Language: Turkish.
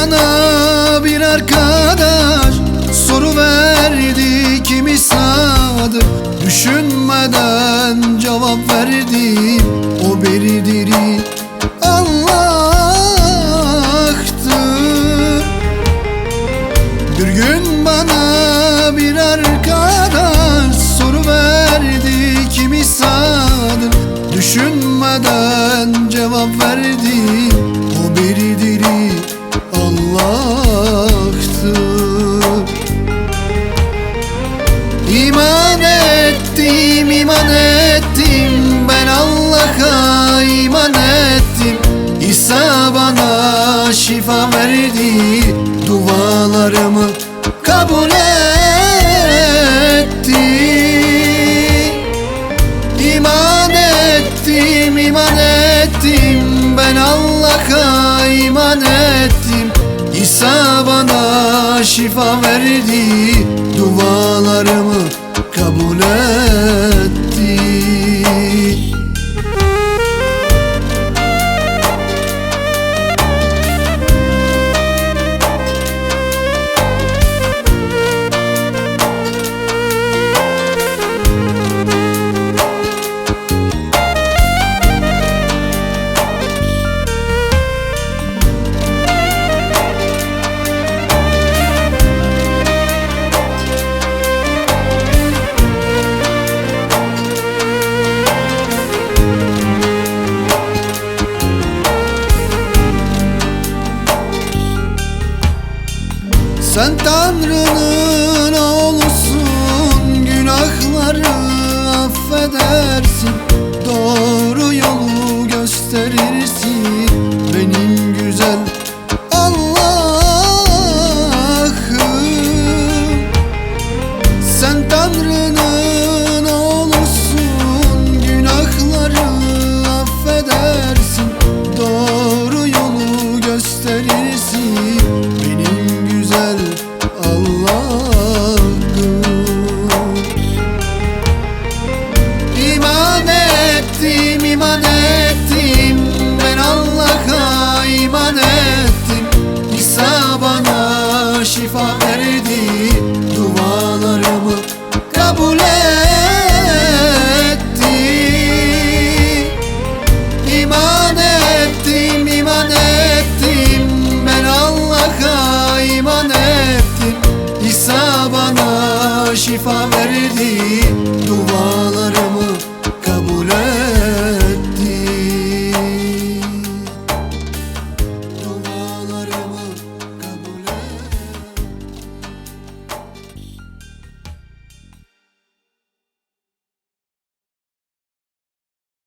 bana bir arkadaş. Soru verdi kimi sadık Düşünmeden cevap verdi O beridir Allah'tı. Bir gün bana bir arkadaş Soru verdi kimi sadık Düşünmeden cevap verdi. Şifa verdi Dualarımı kabul etti. İman ettim, iman ettim Ben Allah'a iman ettim. İsa bana şifa verdi Dualarımı kabul etti Sen Tanrı'nın oğlusun Günahları affedersin. Doğru yolu gösterirsin Benim güzel Allah'ım. Sen Tanrı'nın şifa verdi Dualarımı